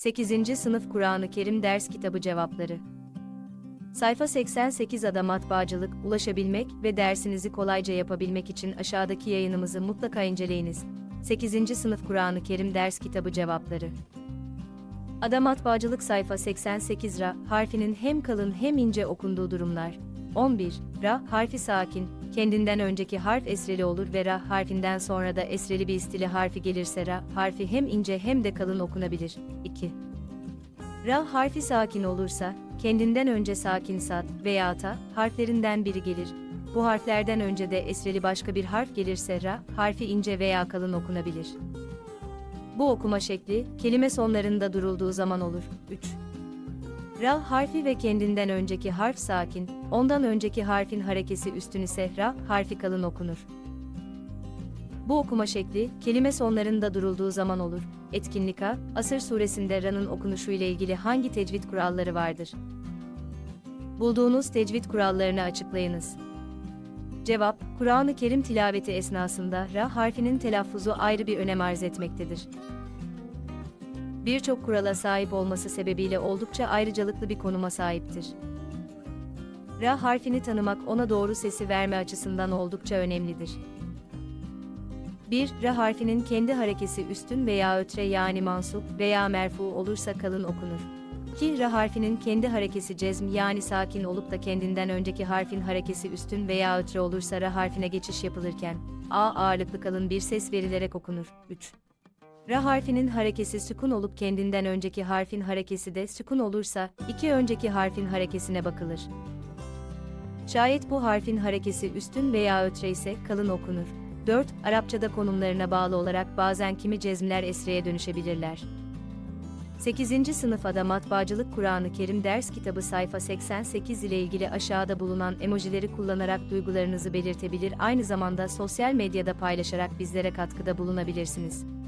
8. Sınıf Kur'an-ı Kerim Ders Kitabı Cevapları Sayfa 88 Ada Matbaacılık, ulaşabilmek ve dersinizi kolayca yapabilmek için aşağıdaki yayınımızı mutlaka inceleyiniz. 8. Sınıf Kur'an-ı Kerim Ders Kitabı Cevapları Ada Matbaacılık sayfa 88 Ra harfinin hem kalın hem ince okunduğu durumlar. 11. Ra harfi sakin, kendinden önceki harf esreli olur ve Ra harfinden sonra da esreli bir istili harfi gelirse Ra harfi hem ince hem de kalın okunabilir. 2. Ra harfi sakin olursa, kendinden önce sakin sat veya ta harflerinden biri gelir. Bu harflerden önce de esreli başka bir harf gelirse ra harfi ince veya kalın okunabilir. Bu okuma şekli, kelime sonlarında durulduğu zaman olur. 3. Ra harfi ve kendinden önceki harf sakin, ondan önceki harfin harekesi üstün ise ra harfi kalın okunur. Bu okuma şekli, kelime sonlarında durulduğu zaman olur. Etkinlik A, Asır suresinde ra'nın okunuşu ile ilgili hangi tecvid kuralları vardır? Bulduğunuz tecvid kurallarını açıklayınız. Cevap, Kur'an-ı Kerim tilaveti esnasında ra harfinin telaffuzu ayrı bir önem arz etmektedir. Birçok kurala sahip olması sebebiyle oldukça ayrıcalıklı bir konuma sahiptir. Ra harfini tanımak ona doğru sesi verme açısından oldukça önemlidir. 1. Ra harfinin kendi harekesi üstün veya ötre yani mansup veya merfu olursa kalın okunur. 2. Ra harfinin kendi harekesi cezm yani sakin olup da kendinden önceki harfin harekesi üstün veya ötre olursa ra harfine geçiş yapılırken a ağırlıklı kalın bir ses verilerek okunur. 3. Ra harfinin harekesi sükun olup kendinden önceki harfin harekesi de sükun olursa iki önceki harfin harekesine bakılır. Şayet bu harfin harekesi üstün veya ötre ise kalın okunur. 4. Arapçada konumlarına bağlı olarak bazen kimi cezmler esreye dönüşebilirler. 8. Sınıf Ada Matbaacılık Kur'an-ı Kerim Ders Kitabı sayfa 88 ile ilgili aşağıda bulunan emojileri kullanarak duygularınızı belirtebilir aynı zamanda sosyal medyada paylaşarak bizlere katkıda bulunabilirsiniz.